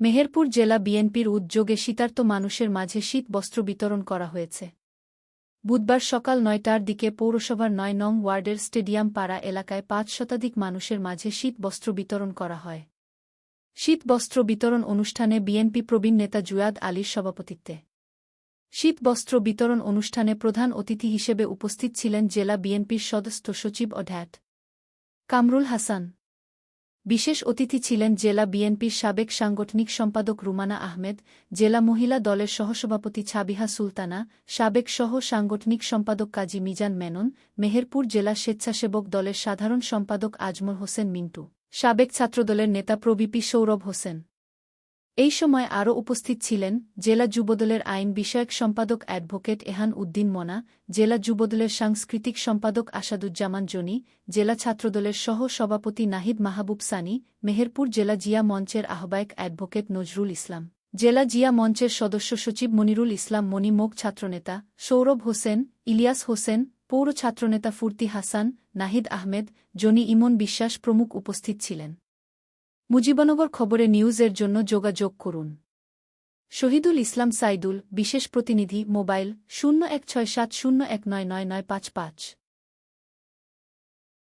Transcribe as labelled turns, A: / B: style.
A: মেহেরপুর জেলা বিএনপির উদ্যোগে শীতার্ত মানুষের মাঝে শীত বস্ত্র বিতরণ করা হয়েছে। বুধবার সকাল নয়টার দিকে পৌরসভার নয় নং ওয়ার্ডের স্টেডিয়াম পাড়া এলাকায় পাঁচ শতাধিক মানুষের মাঝে শীত বস্ত্র বিতরণ করা হয়। শীত বস্ত্র বিতরণ অনুষ্ঠানে বিএনপি প্রবীণ নেতা জুয়াদ আলীর সভাপতিত্বে। শীত বস্ত্র বিতরণ অনুষ্ঠানে প্রধান অতিথি হিসেবে উপস্থিত ছিলেন জেলা বিএনপির সদস্য সচিব অঢ্যাট কামরুল হাসান। বিশেষ অতিথি ছিলেন জেলা বিএনপির সাবেক সাংগঠনিক সম্পাদক রুমানা আহমেদ, জেলা মহিলা দলের সহসভাপতি ছাবিহা সুলতানা, সাবেক সহ সাংগঠনিক সম্পাদক কাজী মিজান মেনন, মেহেরপুর জেলা স্বেচ্ছাসেবক দলের সাধারণ সম্পাদক আজমল হোসেন মিন্টু, সাবেক ছাত্রদলের নেতা প্রবিপি সৌরভ হোসেন। এই সময় আরও উপস্থিত ছিলেন জেলা যুবদলের আইন বিষয়ক সম্পাদক অ্যাডভোকেট এহান উদ্দিন মনা, জেলা যুবদলের সাংস্কৃতিক সম্পাদক আসাদুজ্জামান জনি, জেলা ছাত্রদলের সহ সভাপতি নাহিদ মাহবুব সানি, মেহেরপুর জেলা জিয়া মঞ্চের আহ্বায়ক অ্যাডভোকেট নজরুল ইসলাম। জেলা জিয়া মঞ্চের সদস্য সচিব মনিরুল ইসলাম মোক ছাত্রনেতা সৌরভ হোসেন, ইলিয়াস হোসেন, পৌর ছাত্রনেতা ফুর্তি হাসান, নাহিদ আহমেদ, জনি ইমন বিশ্বাস প্রমুখ উপস্থিত ছিলেন। মুজিবনগর খবরে নিউজের জন্য যোগাযোগ করুন। শহীদুল ইসলাম সাইদুল, বিশেষ প্রতিনিধি, মোবাইল, শূন্য এক ছয় সাত শূন্য এক নয় নয় নয় পাঁচ পাঁচ।